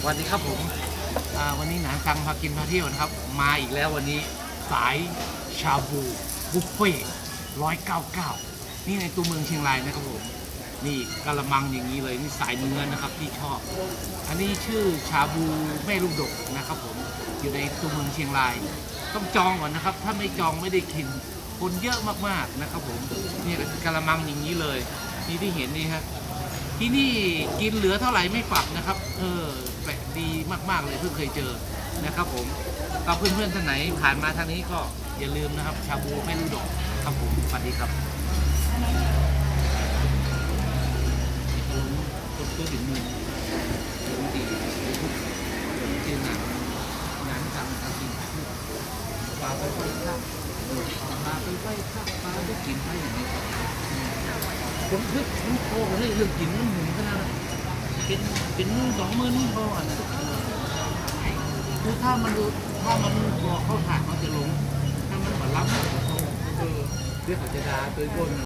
สวัสดีครับผมอ่าวันนี้หนานซังพากินพาเที่ยวนะครับ มาอีกแล้ววันนี้สายชาบูบุฟเฟ่ร้อยเก้าเก้านี่ในตัวเมืองเชียงรายนะครับผมนี่กะละมังอย่างนี้เลยนี่สายเนื้อนะครับที่ชอบ อันนี้ชื่อชาบูแม่ลูกดกนะครับผมอยู่ในตัวเมืองเชียงราย ต้องจองก่อนนะครับ ถ้าไม่จองไม่ได้กินคนเยอะมากๆนะครับผมนี่กะละมังอย่างนี้เลยนี่ที่เห็นนี่ครับที่นี่กินเหลือเท่าไหร่ไม่ปรับนะครับ เออ มาก ๆ เลยเพิ่งเคยเจอนะครับผมก็เพื่อนๆท่านไหนผ่านมาทางนี้ก็อย่าลืมนะครับ ชาบูแม่ลูกดอกครับผมสวัสดีครับตัวถึงมือถึงดีจริงหนังงานทำทำจริงปลาไปไฟข้าวปลาไปไฟข้าวปลาไปกินไปอย่างนี้ผมคือผมโทรไปเรื่องกินมันหมุนขนาดเป็นเป็นมื่นสองมื่นพออะนะคือ ถ้ามันดูถ้ามันบอกเขาขาดเขาจะลง ถ้ามันเหมือนรับเขาเออเดี๋ยวเขาจะด่าตัวบน